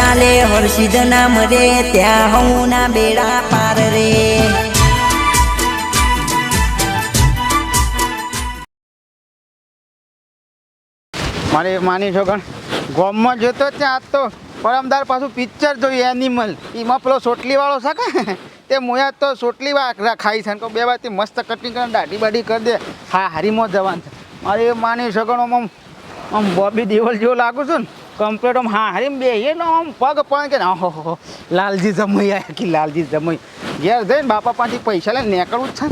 ચાલે, હર્ષિદ નામ રે, ત્યાં હું ના બેડા પાર રે. મારે માની છો ગણ, ગોમમાં જોતો ત્યાં તો પરમદાર પાછું પિક્ચર જોયું એનિમલ એમાં પેલો સોટલીવાળો વાળો કે? તે મોયા તો સોટલી ખાઈ છે ને બે વાતથી મસ્ત કટિંગ કરીને દાઢી બાઢી કરી દે. હા, હારીમાં જવાનું છે. મારે માની શકણ આમ બોબી દેવલ જેવો લાગુ છું ને કમ્પ્લેટ આમ હા હારી બે એ આમ પગ પણ કે હો હો, લાલજી જમઈ આયા કે લાલજી જમઈ. ઘેર જઈને બાપા પાસેથી પૈસા લઈને નીકળવું જ છે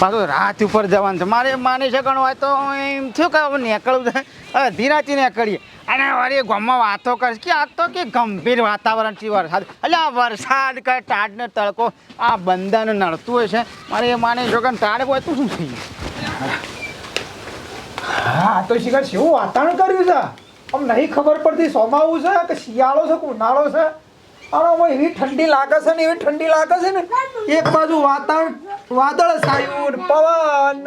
પાછું રાત ઉપર જવાનું છે. મારે માની શકણ હોય તો એમ થયું કે હવે નીકળવું છે. હવે ધીરાથી નીકળીએ. અને વળી ગામમાં વાતો કરે કે આ તો કે ગંભીર વાતાવરણ છે વરસાદ. એટલે આ વરસાદ કે ટાડને તડકો આ બંધાને નડતું હોય છે. મારે એ માની કે ટાઢ હોય તો શું થઈ હા તો શિખર શું વાતાવરણ કર્યું છે? આમ નહીં ખબર પડતી સોમાવું છે કે શિયાળો છે કે ઉનાળો છે? અને એવી ઠંડી લાગે છે ને એવી ઠંડી લાગે છે ને, એક બાજુ વાતાવરણ, વાદળ સાયું પવન,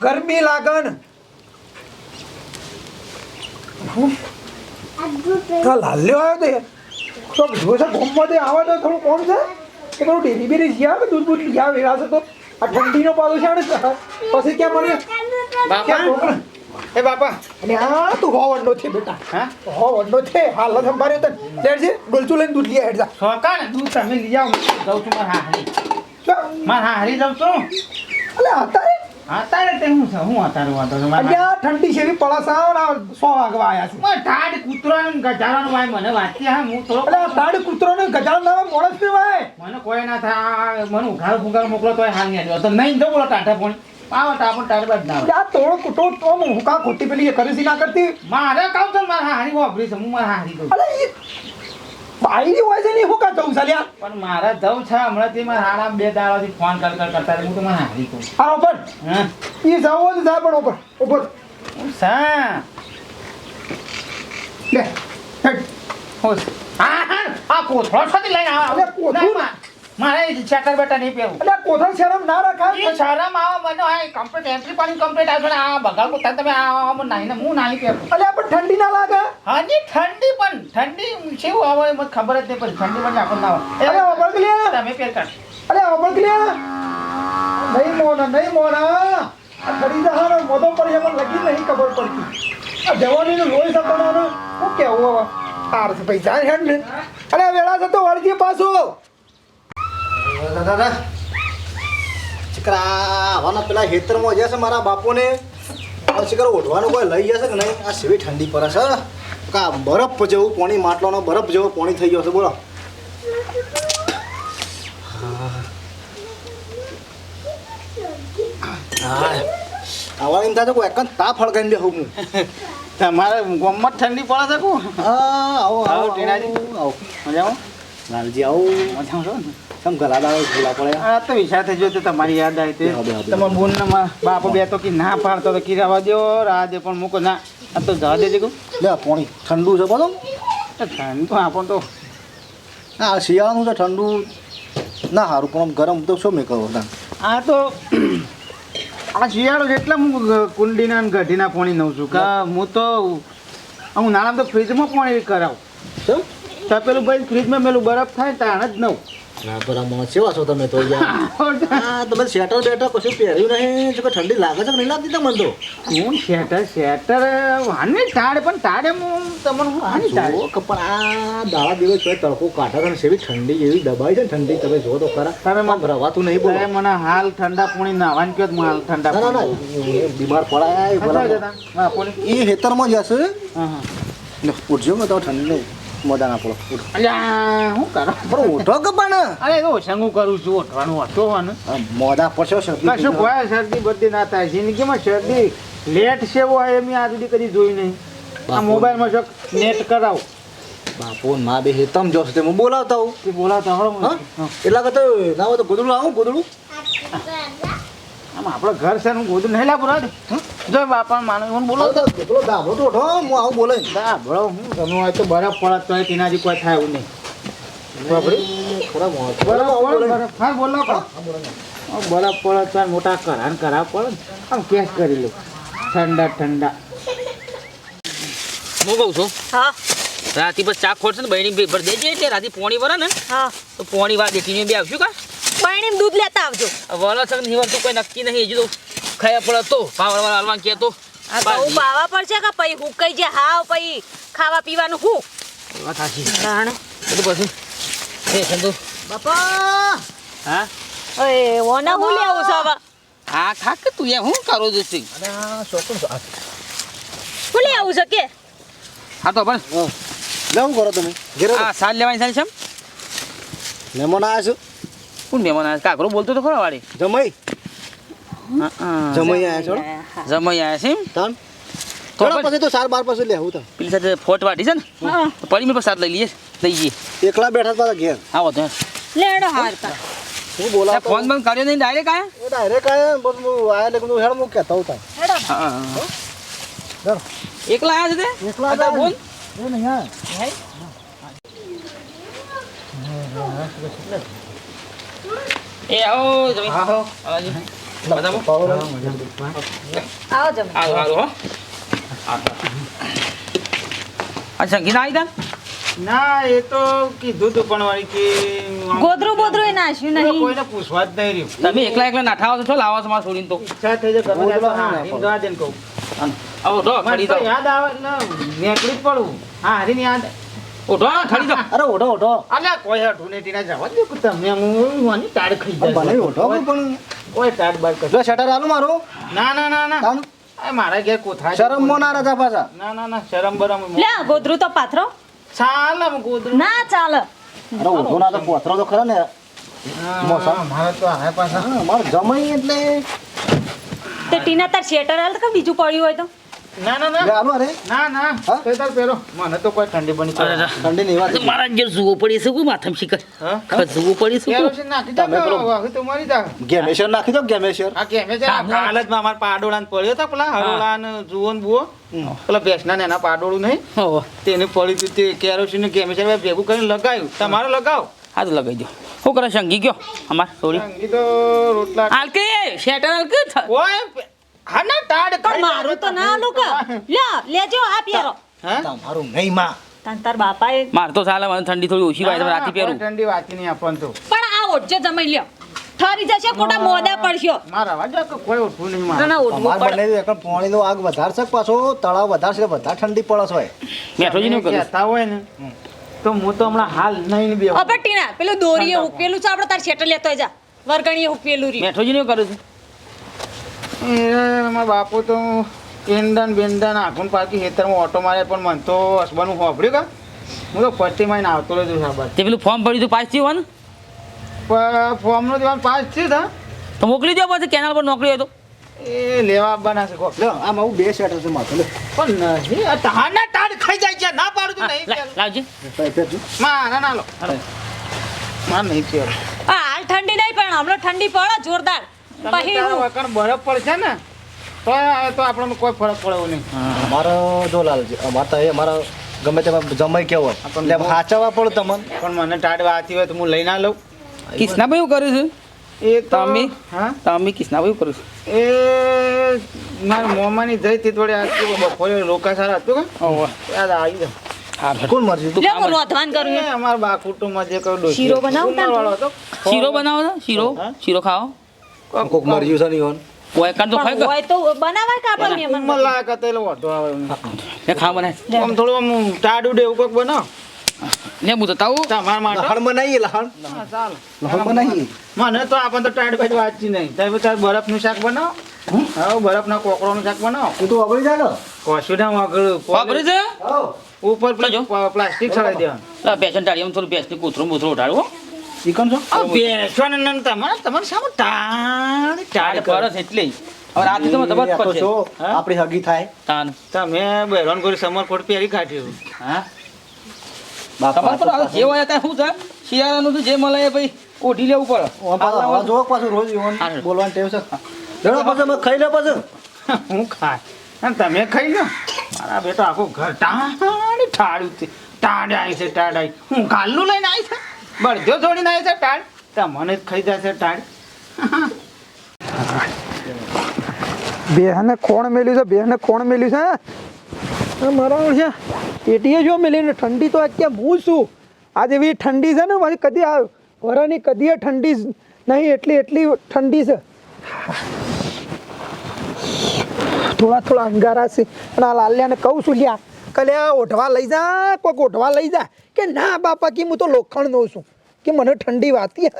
ગરમી લાગે લાલ્યો આવ્યો તો તો જો છે ગોમમાં આવે તો થોડું કોણ છે? કે થોડું ડેરી બેરી જ્યાં દૂધ બૂધ આવે છે તો. આ ઠંડીનો પાલો છે પછી ક્યાં મને બાપા? એ બાપા અને આ તું હો વંડો છે બેટા. હા? હો વંડો છે. હાલ સંભાળ્યો તને લેટ છે. ડોલચું લઈને દૂધ લઈ હેડ જા. સોકા ને દૂધ તમે લઈ આવો. જાઉં છું મારા હારી. મારા હારી જાઉં છું. અલે અત્યારે અત્યારે તે હું છે? હું અત્યારે વાંધો છું? મારા ઠંડી છે એવી પળાસા ને સો વાગવા આવ્યા છે. ઓય ટાઢ કૂતરાનું ગજારાનું ભાઈ મને વાંચી હા હું થોડો અલે તાડ કૂતરો ને ગજાળ ના મોણસ ને ભાઈ મને કોઈ ના થાય. મને ઉઘાડ ફુગાડ મોકલો તો હાલ નહીં તો નહીં જવું બોલો ટાટા પોણી ટાટ બાદ ના આ તોડ કૂટો તો હું કા ખોટી પેલી એ કરી છે ના કરતી? મારે કામ તો મારા હારી વાપરી છે હું મારા હારી અલે એ બાયરી હોય છે ને હું કા જવું ચાલ્યા પણ મારે જવું છે હમણાંથી મારા હારા બે દાડાથી ફોન કર કર કરતા હું તો મારા હારી કહું આ ઉપર. હા. એ જવો જ પણ ઉપર હું સા? લે હેડ. હા હા આ કોથળો છોથી લઈને આવો. અરે કોથળું? મારે ચેકર બેટા નહીં પહેરું એટલે કોથળ શરમ ના રખાય? શરમ આવો મને આ કમ્પ્લીટ એન્ટ્રી પાણી કમ્પ્લીટ આવશે ને આ બગાડ કુત્તા તમે આ નહીં ને હું નહીં પહેરું. એટલે પણ ઠંડી ના લાગે? હાજી ઠંડી પણ ઠંડી શું આવે મને ખબર જ નહીં પડી ઠંડી પણ આપણને આવે અરે વળગ લે તમે પહેર કર અરે અમર લે નહીં મોના નહીં મોના. ખરી જહાનો મોઢો પર એમાં પણ લગી નહીં ખબર પડતી. આ જવાની લોહી સપનાનો શું કેવું હવે? તાર પૈસા હેડ ને. અરે વેળા છે તો વળગી પાછો. દાદા ચિકરા આવવાના પેલા હેતરમાં જશે મારા બાપોને. આ ઓઢવાનું કોઈ લઈ જશે કે નહીં? આ સેવી ઠંડી પડે છે. કા બરફ જેવું પાણી માટલાનો બરફ જેવો પાણી થઈ ગયો છે બોલો. આવા એમ થાય કોઈ એક તાપ બેહું હું. તમારે ગમત ઠંડી પડે છે કો હા આવો આવો, આવો આવો. મજામાં? લાલજી આવું મજામાં છો? ને સમ ગલા દાડો ભૂલા પડે? આ તો વિચાર થઈ જો તમારી યાદ આવી તે. બેહો, બેહો, ના બાપ બે તો કે ના પાડતો તો કીરાવા દો રાજે પણ મૂકો ના. આ તો જવા દેજે કહું લે પાણી. ઠંડુ છે બધું ઠંડ તો આપણ તો. ના શિયાળાનું છે ઠંડુ. ના સારું પણ ગરમ તો શું મેં કહો આ તો આ શિયાળો જેટલા હું કુંડીના અને ગઢીના પાણી નઉં છું. કે હું તો હું નાના તો ફ્રીજમાં પાણી કરાવું. શું? તો પેલું ભાઈ ફ્રીજમાં પેલું બરફ થાય તાણ જ નવ. ના બરાબર સેવા છો તમે તો યાર. તમે શેટર બેટર કશું પહેર્યું નહીં. જો કે ઠંડી લાગે છે કે નહીં લાગતી તમને તો? હું શેટર શેટર વાને તાડે પણ તાડે હું તમને હું હાની તાડે પણ આ દાડા દિવસ તો તડકો કાઢે છે સેવી ઠંડી એવી દબાઈ છે ઠંડી તમે જો તો ખરા. તમે મને રવાતું નહીં બોલો. મને હાલ ઠંડા પાણી નાવાન કયો હું હાલ ઠંડા ના ના બીમાર પડાય બરાબર. હા, પાણી. એ હેતરમાં જશે? હા, પૂછજો કે તો ઠંડી. નહીં મજા ના પડો અલ્યા, હું કરો? પણ ઉઠો કે પણ? અરે તો સંગું કરું છું ઉઠવાનું આ મોઢા પડશો શરદી કશું કોઈ શરદી બધી ના થાય. જિંદગીમાં શરદી લેટ છે હોય એમ આજ સુધી કદી જોઈ નહીં. આ મોબાઈલમાં શોખ નેટ કરાવો. બાપુ મા બે હેતમ જોશે તે હું બોલાવતા હું બોલાવતા હા? એટલા કરતો ના હોય તો ગોદડું આવું ગોદડું? આમ આપણો ઘર છે હું ગોદું નહીં લાવું રાડ. જો બાપા માનો હું બોલાવતા પેલો ધાબળો તો ઉઠો હું આવું બોલે. દા હું તમે હોય તો બરફ પડે તો તેનાથી કોઈ થાય એવું નહીં. બરફ પડે બરફ. હા બોલો કો બરફ પડે તો મોટા કરા ને કરા પડે. આમ કેસ કરી લો. ઠંડા ઠંડા. હું કહું છું? હા. રાતી બસ ચા ખોટશે ને બહેની ભર દેજે એટલે રાતી પોણી વરે ને હા. તો પોણી વાર દેખીને બે આવશું કા? બહેણીને દૂધ લેતા આવજો. વલો છે કે નિવર તો કોઈ નક્કી નહીં. હજુ તો ખાયા પડે તો પાવર વાળા હાલવા કે તો. આ ઘઉં પાવા છે કે પછી કઈ જે હાવ પછી ખાવા પીવાનું હું? વાત સાચી. કારણ તો પછી. એ સંતો બાપા! હા? ઓય ઓના હું લેવું છે હવે? હા ખાક કે તું એ હું કરો જો તું? અરે છો. આ, હું લેવું છે કે? હા તો પણ લેવું શું કરો તમે. ઘેર આ સાલ લેવાની સાલ છે? મહેમાન આવ્યા છો કોણ મહેમાન આવ્યા? કાકરો બોલતો તો ખરો વાળી. જમાઈ. હા, હા. જમાઈ આવ્યા છો? જમાઈ આવ્યા છે તન? થોડા પછી તો સાર બાર પછી લેવું તો. પેલી સાથે ફોટ વાટી છે ને? હા. પડી મેં સાથ લઈ લઈએ લઈ જઈએ. એકલા બેઠા હતા ઘેર. આવો તો લેડો હારતા. હું બોલા ફોન બંધ કર્યો નહીં ડાયરેક્ટ આયા? ડાયરેક્ટ આયા બસ હું આયા એટલે હેડ હું કહેતા હતા હેડો. હા, હા, હા. એકલા આવ્યા છે તે? એકલા અત્યારે બોલ. એ નહીં હા. એ આવો જમી. આવો આવો આવો તા ના એ તો કીધું તું પણ વાળી કે ગોદરું બોદરું તો નહીં. કોઈને પૂછવા જ નહીં રહ્યું. તમે એકલા એકલા નાઠા છો લાવો છો મારા છોડીને તો. ઈચ્છા થઈ જાય ગમે જવા કહું. આવો તો યાદ આવે ને નીકળી જ પડવું હા હારીને યાદ ઉઠો ખડી દો અરે ઓઢો ઓઢો. અલ્યા કોઈ હઠું ને ટીના જવા દે કે તમે હું વાની ટાળ ખાઈ જાય ભલે ઓઢો પણ. કોઈ ટાળ બાળ કરશો. જો શટર આલું મારું. ના ના ના ના. આ મારા ઘેર કોથળા છે. શરમમાં ના રજા પાછા. ના ના ના શરમ બરમ લે ગોદરું તો પાથરો. ચાલ આમ ગોદરું. ના ચાલે. અરે ઓઢો ના તો પોથરો તો ખરા ને. મોસમ. હા, તો આ પાછા. હા જમાઈ એટલે. તે ટીના તાર શેટર હાલ કે બીજું પડ્યું હોય તો. ના ના ના. આલું અરે ના ના. હા? તાર પહેરો. મને તો કોઈ ઠંડી બની અરે, અરે. ઠંડી ની વાત. મારા જે જુઓ પડી છે કોઈ માથામાં શિખર? હા? જુઓ પડી છે કેરોસીન નાખી દે તમે પેલો- વાહ, તો મરી જા ગેમેશર નાખી દો ગેમેશર આ કેમે કાલ જ મારા પાડોળા પડ્યો તો પેલા હરોળા ને બુઓ. પેલા ભેંસના એના પાડોળું નહીં. તેને પડી તું તે કેરોસીન કેમે ભેગું કરીને લગાવ્યું તમારે લગાવ. હા તો લગાઈ દો. શું કરે શંગી ગયો? અમાર છોડી સંગી તો રોટલા હાલ કે શેટર હાલ કે ઓય હા તાડ પણ મારું તો ના આલું કા લ્યો લેજો આ પહેરો હા? તમારું નહીં માં. તાન તાર બાપાએ માર તો સાલા મને ઠંડી થોડી ઓછી વાય તમે રાતી પહેરું. ઠંડી વાતી નહીં આપણ તો. પણ આ ઓઢજો જમાઈ લ્યો. ઠરી જશે કોટા મોદા પડશો. મારા અવાજ કે કોઈ ઉઠવું નહીં ના ના અમાર પડે. એક પાણી નો આગ વધારશે કે પાછો તળાવ વધારશે વધારે ઠંડી પડે છે. મેઠોજી નું કરું. તા હોય ને તો હું તો હમણાં હાલ નહીં બે અબે ટીના પેલું દોરીએ ઉકેલું છે આપણે તાર શેટર લેતો જા. વરગણીએ ઉકેલું રી મેઠોજી નું કરું છું. મારા બાપુ તો કેંદન બેંદન આખું પાકી ખેતરમાં ઓટો મારે પણ મન તો હસવાનું હોભળ્યું કા. હું તો ફરતી માં આવતો રહ્યો છું સાબર તે પેલું ફોર્મ ભર્યું હતું પાસ થયું હોય ને ફોર્મનો દેવાનું પાસ થયું તા. તો મોકલી દો પછી કેનાલ પર નોકરી હોય તો. એ લેવા આવવાના છે કોક. લો આમાં હું બે શેટર છે માથે લે પણ નહીં આ તાના ટાળ ખાઈ જાય છે ના પાડું છું નહીં. લાવજે. મારા ના લો. માર નહીં પહેરું. આ હાલ ઠંડી નહીં પણ હમણાં ઠંડી પડે જોરદાર. પછી વગર બરફ પડશે ને તો તો આપણને કોઈ ફરક પડે એવું નહીં અમારો જો લાલજી અમારે તો એ અમારા ગમે તે જમાઈ કેવો એટલે સાચવવા પડે તમને. પણ મને ટાડવા આથી હોય તો હું લઈ ના લઉં કિસના ભાઈ કર્યું છું? એ તો તમે? હા? તમે કિસના ભાઈ છું છે? એ મારા મોમાની જઈ તે થોડી આ બપોરે રોકા સારા હતું કે? ઓહો યાદ આવી જાય કોણ મરજી? લે રોધવાન કરું અમારા બા કુટુંબમાં જે કોઈ શીરો બનાવું તાર ઉંમરવાળો હતો. શીરો બનાવો શીરો? શીરો ખાઓ. કોક મરજી છે નહીં કોઈ કાન તો ખાય હોય તો બનાવાય કે આપણે ઉંમર મન લાયક હતો એટલે વાંધો આવે. એ ખા મને આમ થોડું આમ ટાડું ડે એવું કોઈક બનાવ. ને હું તો તાવું. માર માટે. લહણ બનાવીએ લહણ? હા, ચાલો. લહણ બનાવીએ મને તો આપણને તો ટાઈડ બાઈડ વાંચી નહીં. તમે તાર બરફનું શાક બનાવ. હા બરફના કોકરોનું શાક બનાવ. તું તો અગળી જાય ને. કશું ના વાગડું. વાપરે છે ઉપર પ્લાસ્ટિક છડાઈ દેવાનું. લા પેશન ટાળી એમ થોડું પેસ્ટ કૂતરું બૂતરું ઉઠાડવું હો. ચિકન છો આ બેસવાનું ને તમારે તમારે સામે ટાળ ટાળ પરસ એટલે જ. હવે રાતે તો તબત એ તો પડશે શું, હા? આપણી હગી થાય તાન તમે બેરોન કરી સમરકોટ પહેરી કાઢ્યું હા બાપા તમારે તો જે હોય ત્યાં શું છે શિયાળાનું તો જે મળે એ ભાઈ ઓઢી લેવું પડે ઓમ પાછા રોજ બોલવાનું ટેવ છે જણો પછી ખાઈ લે પાછું હું ખાય અને તમે ખાઈ લો મારા બેટા આખું ઘર ટાણ ટાળ્યું છે ટાળ આવી છે ટાડાય હું કાલનું લઈને આવી છે બળદ્યો છોડીને આવી છે ટાળ. તમને જ ખાઈ જશે ટાળ. બેહને કોણ મેલ્યું છે? બેહને કોણ મેલ્યું છે આ મારા ઓળખ્યા પેટીએ જો મેલીને ઠંડી તો અત્યારે હું છું. આજે એવી ઠંડી છે ને મારી કદી આ વરાની કદી ઠંડી નહીં એટલી એટલી ઠંડી છે. થોડા થોડા અંગારા છે. અને આ લાલ્યાને કહું છું લ્યા કલે આ ઓઢવા લઈ જા કોઈક ઓઢવા લઈ જા. કે ના બાપા કે હું તો લોખંડ નો છું. કે મને ઠંડી વાતી.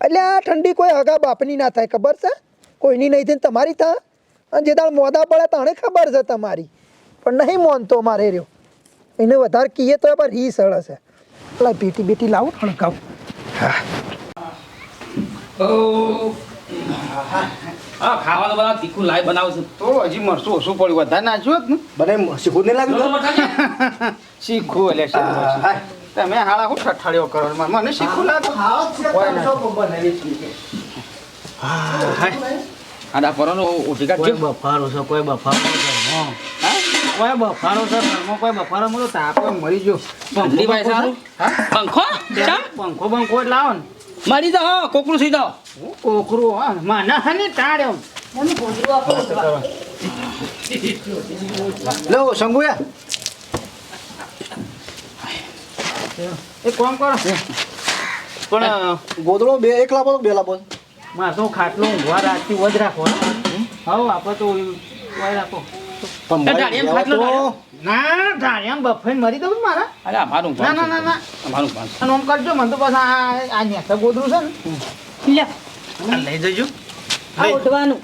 એટલે આ ઠંડી કોઈ હગા બાપની ના થાય ખબર છે? કોઈની નહીં થઈને તમારી થાય અને જે દાળ મોદા પડે તાણે ખબર છે તમારી. પણ નહીં મોનતો મારે રહ્યો. એને વધારે કહીએ તો પણ રી સળ છે. પેલા બેટી બેટી લાવું ફણકાવું હા. ખાવાનું બધા તીખું લાઈ બનાવશું તો હજી મરશું ઓછું પડ્યું. વધારે નાખ્યું હોત ને બને શીખવું નહીં લાગ્યું શીખું શીખવું એટલે હા. તમે હાળા હું ઠઠાડ્યો કરો મને શીખવું લાગે. આડા પરોનો ઉઠી કાઢજો. બફારો છે કોઈ બફારો કોઈ બફારો છે ઘરમાં કોઈ બફારો મળો તાપ મરી જો પંખો ભાઈ પંખો? પંખો બંખો જ લાવો ને. મરી જાઓ કોકરું સી જાઓ કોકરું હા માના હા ને ટાળ્યો લો સંગુયા એ કોમ કરો. પણ ગોદડો બે એક બેલા બે મારે તો ખાટલો ઊંઘવા રાતથી વધ રાખો હવે આપણે તો વાય રાખો પણ ખાટલો? ના ઢાળિયામાં બફાઈ મરી દઉં મારા. અરે અમારું ના ના ના ના. અમારું પાન અને આમ કરજો મને તો બસ આ આ નેસા ગોદરું છે ને. લે. લઈ જજો. આ ના ને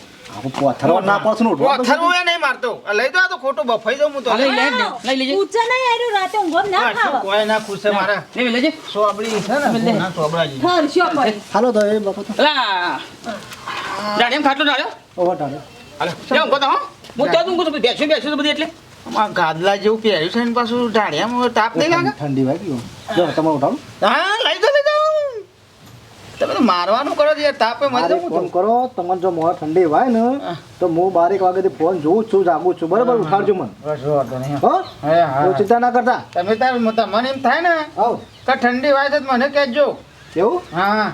એ નહીં મારતો લઈ દો આ તો ખોટું બફાઈ દઉં હું તો. લઈ લે લઈ લેજે. ઊંચા નહીં રાતે ના કોઈ ના ખુશ મારા. લઈ લેજે. સોબડી છે ને ભૂના સોબડાજી. હાલો તો એ ખાટલો ઓહો હાલો તો હું. તો ઊંઘું છું બેસ્યું બેસ્યું બધી એટલે. આ ગાદલા જેવું પહેર્યું છે ને પાછું ઢાળિયામાં તાપ નહીં લાગે? ઠંડી વાગી જો તમે ઉઠાવું. હા લઈ દો લઈ દો. તમે તો મારવાનું કરો છો યાર તાપે જવું ફોન કરો તમને જો મોડા ઠંડી હોય ને તો હું બારેક વાગે ફોન જોઉં છું જાગું છું. બરાબર ઉઠાડજો મને. હો? ચિંતા ના કરતા. તમે તાર મને એમ થાય ને કે ઠંડી વાય તો મને કહેજો. એવું? હા.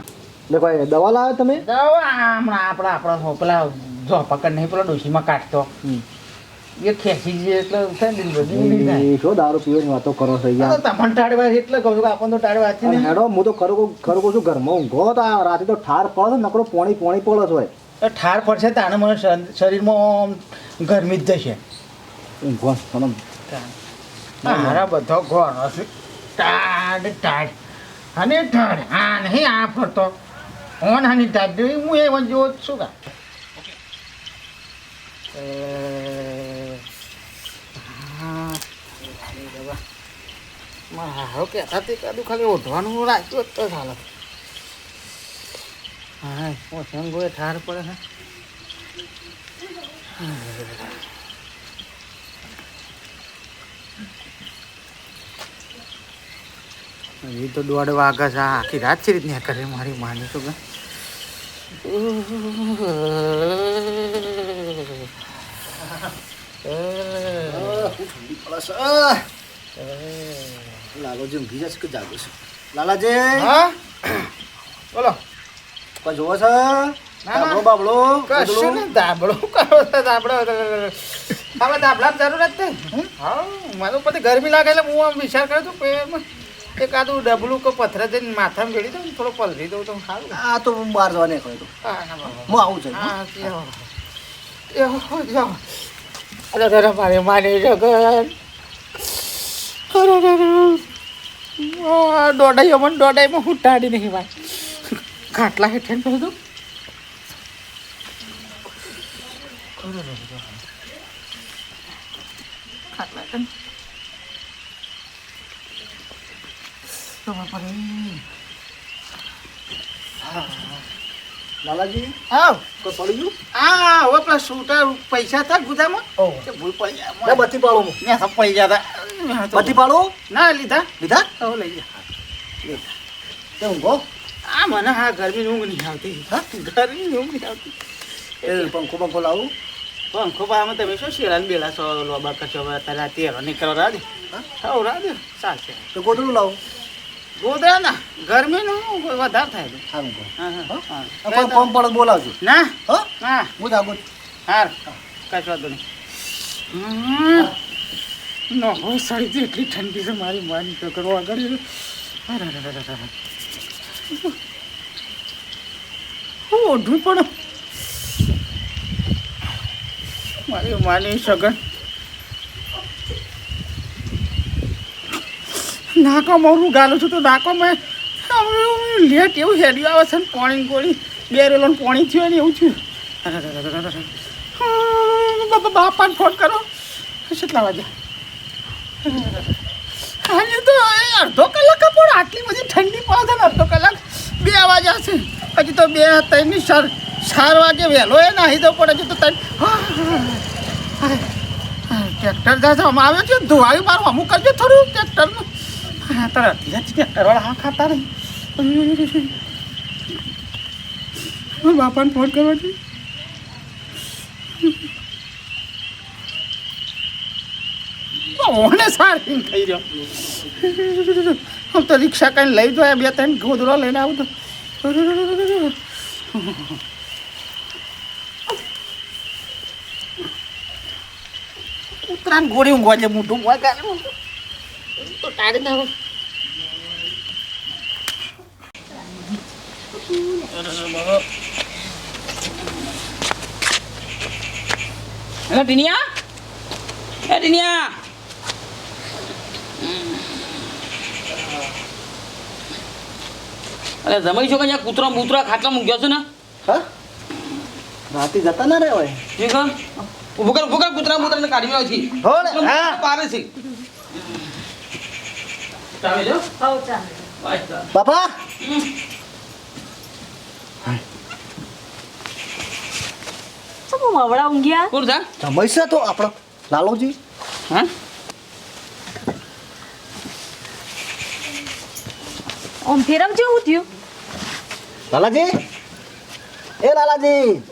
એટલે કોઈ દવા લાવે તમે? દવા હમણાં આપણા આપણા પેલા જો પકડ નહીં પેલા ડોશીમાં કાઢતો. એ ખેંચી જાય એટલે થાય ને બધી ઉડી શું દારૂ પીવાની વાતો કરો છો યાર તમને ટાળવા છે એટલે કહું છું આપણને તો ટાળવા છે હેડો હું તો ખરું ખરું કહું છું ઘરમાં ઊંઘો તો રાતે તો ઠાર પડે નકરો પોણી પોણી પડે હોય. ઠાર પડશે તાને મને શરીરમાં ગરમી જ જશે ઊંઘો તમે મારા બધો ઘોર હશે ટાઢ ટાઢ. અને ટાઢ આ નહીં આ ફરતો ઓન હાની જોઈ હું એ જોઉં જ છું કા એ, હા, એ બાબા. મારા હારો કહેતા તે કાદું ખાલી ઓઢવાનું રાખ્યું જ તો ચાલે. હા પોસણ ગોળે ઠાર પડે એ તો દોઢ વાગ્યા છે. આખી રાત છે રીતની કરે મારી માની તો કે લાલોજી ઊંઘી જશે કે જાગો છે? લાલાજી? હા? બોલો. કોઈ જોવો છે. બાબલો બાબલો કશું ને દાબડો કરો તો દાબડો આપણે દાબડા જરૂર જ નહીં. હા મને પછી ગરમી લાગે એટલે હું આમ વિચાર કરું છું પેટમાં એક આદું ડબલું કે પથ્થર જઈને માથામાં ગળી દઉં થોડો પલરી દઉં તો સારું આ તો હું બહાર જવા નહીં તો બાબા. હું આવું છું. અરે મારે માની જગન. અરે. અરે અમન મને દોડાઈમાં હું ટાડી નહીં ભાઈ. ખાટલા હેઠળ બધું. ખાટલા. લાલાજી આવ. કોઈ પડી ગયું? આ હવે પેલા શૂટર પૈસા હતા ગુદામાં? તે ભૂલ પડી ગયા બત્તી પાડો હું. મેં તો પડી ગયા હતા બત્તી પાડો ના લીધા. લીધા? હવે લઈ ગયા. તે ઊંઘો? આ મને હા ગરમી ઊંઘ નહીં આવતી. હા ગરમી ઊંઘ નહીં આવતી. એ પંખો પંખો લાવું. પંખો પામાં તમે શું શેરા ને બેલા સો લોબા કશો અત્યારે તેરો નીકળો રાડે હા? રાડે સાચે તો ગોદડું લાવું. ગોદરા ના ગરમીનું કોઈ વધારે થાય છે. સારું કહો. હા હા. હા? કોઈ કોમ પડે બોલાવજો. ના? હો? હા. હું જાગું. હાર. કશો વાંધો નહીં. હમ. નવો સાડી છે એટલી ઠંડી છે મારી માની તો કરો આગળ. હું ઓઢું પણ. મારી માની સગન. નાકો મોરું ગાલું છું તો નાકો મેં લેટ એવું હેડ્યું આવે છે ને પાણી ગોળી બે રેલો પાણી થયું ને એવું થયું. બાપા, બાપાને ફોન કરો. કેટલા વાગ્યા આજે તો અડધો કલાક પણ આટલી બધી ઠંડી પડે ને અડધો કલાક. બે વાગ્યા છે. હજી તો બે ત્રણની ચાર ચાર વાગે વહેલો એ નાહી દો પણ હજી તો ત્રણ ટ્રેક્ટર જાય છે અમે આવ્યો છે. ધોવાયું મારું. અમુક કરજો થોડું ટ્રેક્ટરનું. હા તારા ટ્રેક્ટરવાળા હા ખાતા નહીં બાપાને ફોન કરવા છે ઓને સારી થઈ રહ્યો. હું તો રિક્ષા કઈ લઈ જાય બે ત્રણ ગોદરો લઈને આવું તો. ઉતરાણ ગોળી ઊંઘવા જે મોટું ઊંઘવા કાલે તો ટાળી અરે ટીનિયા? એ ટીનિયા? અરે જમાઈ છો કે અહીંયા કૂતરા બૂતરા ખાટલા મૂક્યો છે ને? હા? રાતે જતા ના રે હોય ઠીક હે? કર ઊભો કર કૂતરા બૂતરાને કાઢી મેળવ છે હો ને, હા. પારે છે. ચાલે જો? હવ ચાલે. બાપા? શું હું હવડા ઊંઘ્યા? કોણ જમાઈ છે તો આપણો. લાલોજી? હા? ઓમ ફેરવજો હું થયું? લાલાજી? એ લાલાજી.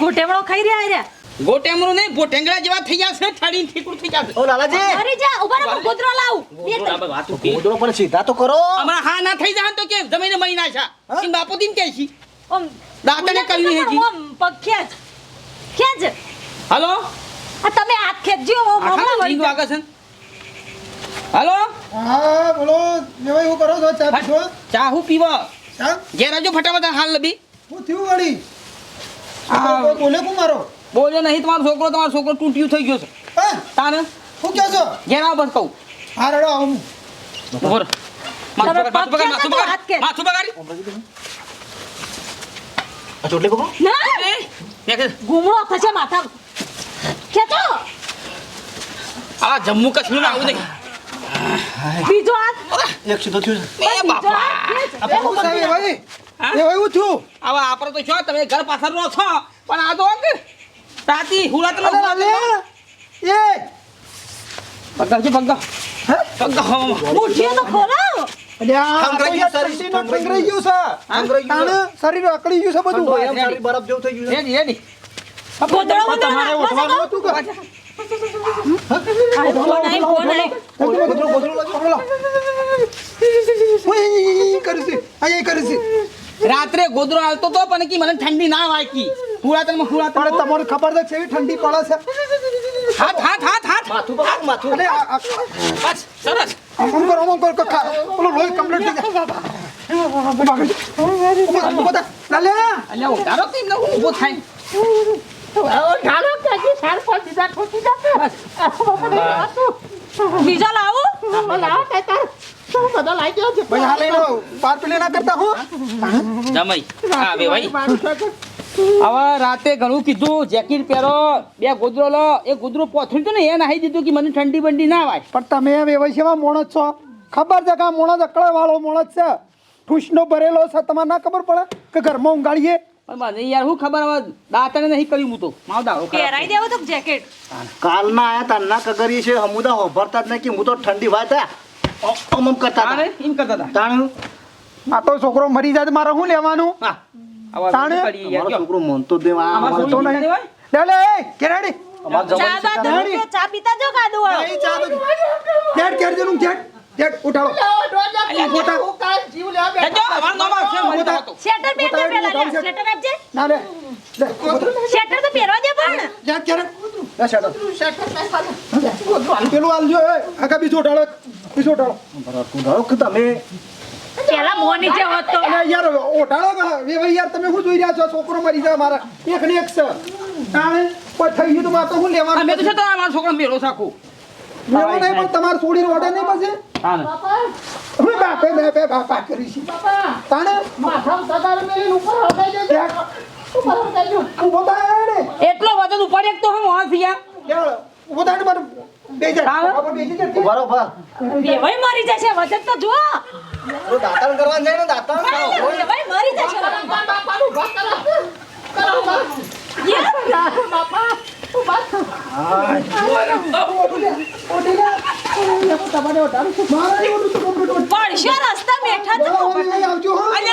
ગોટેમણો ખાઈ રહ્યા રહ્યા ગોટેમરું નહીં ગોટેંગડા જેવા થઈ જશે ઠાડીને ઠીકડું થઈ જશે ઓ લાલાજી અરે જા ઊભા રહો ગોદરો લાવ ગોદરો વાત પણ સીધા તો કરો હમણાં હા ના થઈ જાય તો કે જમીને મહિના છે સિંહ બાપુ દીમ કે છે ઓમ દાંતને કર્યું હેજી. ઓમ પગ ખેંચ ખેંચ હાલો આ તમે હાથ ખેંચજો ઓ મામલા વળી આગળ છે હાલો હા બોલો મેવાઈ હું કરો છો ચા પીવો ચા હું પીવા ચા ઘેર આવજો ફટાફટ હાલ લબી હું થયું વળી આ બોલે કુ મારો બોલ્યો નહીં તમારો છોકરો તમારો છોકરો તૂટ્યું થઈ ગયો છે. તાને? હું કહો છો? ઘેર આવો બસ કહું. હા રડો આવું. બોર. માથું. આ ચોટલી પકડો. ના! એ, મેં કીધું, ગુમડો થશે માથા. ખેંચો. આ જમ્મુ કાશ્મીર આવું નહીં. બીજો હાથ. એક સીધો થયું છે. એ બાપા. થયું હવે આપણે તો છો તમે ઘર પાછળ નો છો. પણ આ તો રાતી હુળાત અરે લાલે એ! પગા છે પગા. પગા હો મુઠ્ઠીઓ તો ખોલો! શરીર, અકળી ગયું છે બધું. બરફ જેવું થઈ ગયું છે. રાત્રે ગોદરો આવતો તો પણ કી મને ઠંડી ના વાગી. હુળાતન પણ તમને ખબર છે કેવી ઠંડી પડે છે? હાથ હાથ હાથ હાથ. માથું પર માથું. અરે બસ સરસ. આમ કરો, આમ કરો, કે ખા- પેલું લોહી complete થઈ જાય. ઊભા કરજો. ઊભા થા, ઊભા થા. લાલે, અલ્યા ઉતારો કે એમને હું ઊભો થાય. બીજો લાવું. ભાઈ હાલ લઈને પાર પેલી ના કરતા હું. જમાઈ. આવે ભાઈ. હવે રાતે ઘણું કીધું જેકેટ પહેરો બે ગોદરો લો. એ ગોદરો પોથડ્યું તો ને એ નાહી દીધું કે મને ઠંડી બંડી ના વાય. પણ તમે વ્યવસાયમાં મોણસ છો? ખબર છે કે આ મોણસ અકળા વાળો મોણસ છે? ઠૂસનો ભરેલો છે તમારે ના ખબર પડે કે ઘરમાં ઊંઘાડીએ પણ મને યાર શું ખબર હવે દાંતને નહીં કર્યું હું તો. મારો દાડો. પહેરાઈ દેવો તો જેકેટ. કાલના આયા તારના કગરી છે હમુદા હોભરતા જ નહીં કે હું તો ઠંડી વાત અમ અમ કરતા તારે એમ કરતા તાણ આ તો છોકરો મરી જાય તો મારે શું લેવાનું? હા. તાણે? અમારો કયો? છોકરો મનતો જ અમારો અમારો તો નહીં લે લે કેરાડી અમારો ચા જમાઈ બા ચા પીતા જો કાદુ વાળો નહીં, ચા તો- જેટ, ઘેર જવાનું, જેટ. જેટ, ઉઠાડો. જજો, અમારો નામ આવશે, મારી ઊભો થા. દાતો. સ્વેટર પહેરજે ઉતાવળ પેલા લે ઉતાવળ છે. સ્વેટર આપજે ના લે. લે. સ્વેટર તો પહેરવા દે પણ જેટ, ઘેર. ના શેટર પેલું આલજો એ આગા બીજો ઢાળો બીજો ઢાળો બરાબર તું ધારો કે તમે પેલા મોં નીચે હોત તો. અને યાર ઓઢાળો કે એ ભાઈ યાર તમે શું જોઈ રહ્યા છો? છોકરો મરી જાય મારા એક ને એક છે. તાણે કોઈ થઈ ગયું તો મારે તો હું લેવાનું અમે તો છે તમારા મારા છોકરા મેળો સાખું મેળો નહીં પણ તમારે છોડીને ઓઢે નહીં પછી? હું ને બાપે બે બે બાપા કરી છે. તાણે? ઊભો થાય ને એટલો વજન ઉપાડી એક. તો હું વાં થયા? યાર, ને મારે જશે વજન તો જુઓ. દાંતણ કરવા જાય ને દાંતણ કરો. બેવાય મરી જશે પડશે રસ્તા બેઠા તો.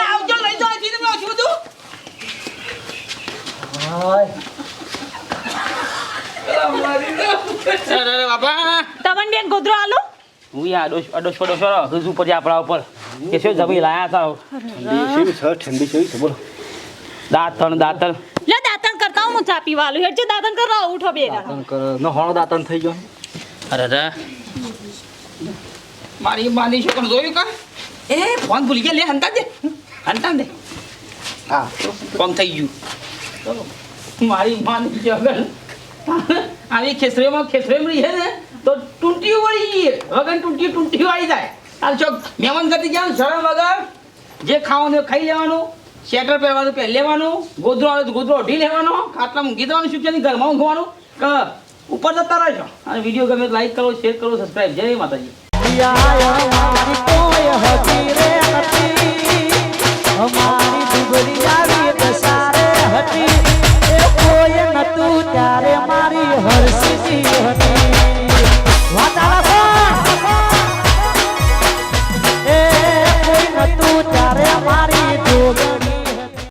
આવજો લઈ જાઓ અહીંથી તમે આવશું બધું અરે બાપા. તમને બેન ગોદરો આલો? હું યા અડોશ અડોશ પડોશ હજુ ઉપર આપણા ઉપર. કે શું જમી લાયા હતા? ઠંડી છે ઠંડી છે બોલો. દાંતણ દાંતણ. લે દાંતણ કરતા હું ચા હેડ જે દાંતણ કરવા ઉઠો બે. દાંતણ કરે. ન હોણો દાંતણ થઈ ગયો અરે રે મારી માની છોકરો જોયું કા? એ ફોન ભૂલી ગયા. લે હંતા દે. હંતા દે. હા. કોમ થઈ ગયું? મારી માની જગન આવી ખેસરેમાં ખેસરેમ રહી ને, તો તૂંટીઓ વળી જઈએ વગર તૂંટીઓ તૂંટીઓ આવી જાય. તાર ચોક, મહેમાન કરતી ગયા શરમ વગર જે ખાવાનું ખાઈ લેવાનું સ્વેટર પહેરવાનું પહેરી લેવાનું, ગોદરો આવે તો ગોદરો અઢી લેવાનો ખાટલા મૂકી દેવાનું શીખ્યા ઘરમાં ઊંઘવાનું. કે, ઉપર જતા રહેજો. અને વીડિયો ગમે લાઈક કરો શેર કરો સબસ્ક્રાઈબ જય માતાજી. અમારી